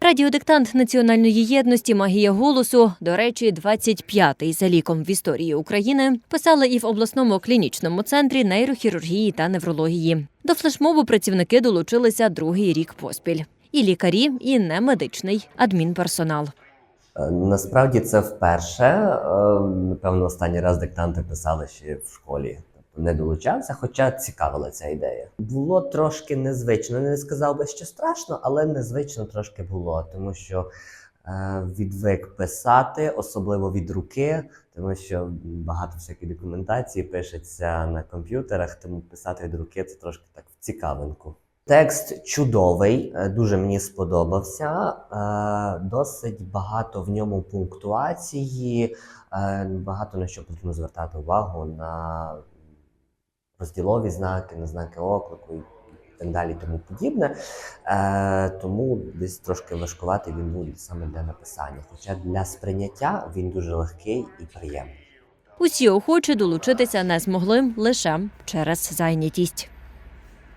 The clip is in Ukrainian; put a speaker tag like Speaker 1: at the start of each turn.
Speaker 1: Радіодиктант національної єдності Магія голосу, до речі, 25-й за ліком в історії України, писали і в обласному клінічному центрі нейрохірургії та неврології. До флешмобу працівники долучилися другий рік поспіль. І лікарі, і немедичний адмінперсонал.
Speaker 2: Е, Насправді це вперше. Е, Напевно, останній раз диктанти писали ще в школі. Не долучався, хоча цікавила ця ідея. Було трошки незвично. Не сказав би, що страшно, але незвично трошки було, тому що е, відвик писати, особливо від руки, тому що багато всякої документації пишеться на комп'ютерах, тому писати від руки це трошки так в цікавинку. Текст чудовий, е, дуже мені сподобався. Е, Досить багато в ньому пунктуації, е, багато на що потрібно звертати увагу на розділові знаки, на знаки оклику і так далі, тому подібне. Е, Тому десь трошки важкувати він буде саме для написання. Хоча для сприйняття він дуже легкий і приємний.
Speaker 1: Усі охочі долучитися не змогли лише через зайнятість.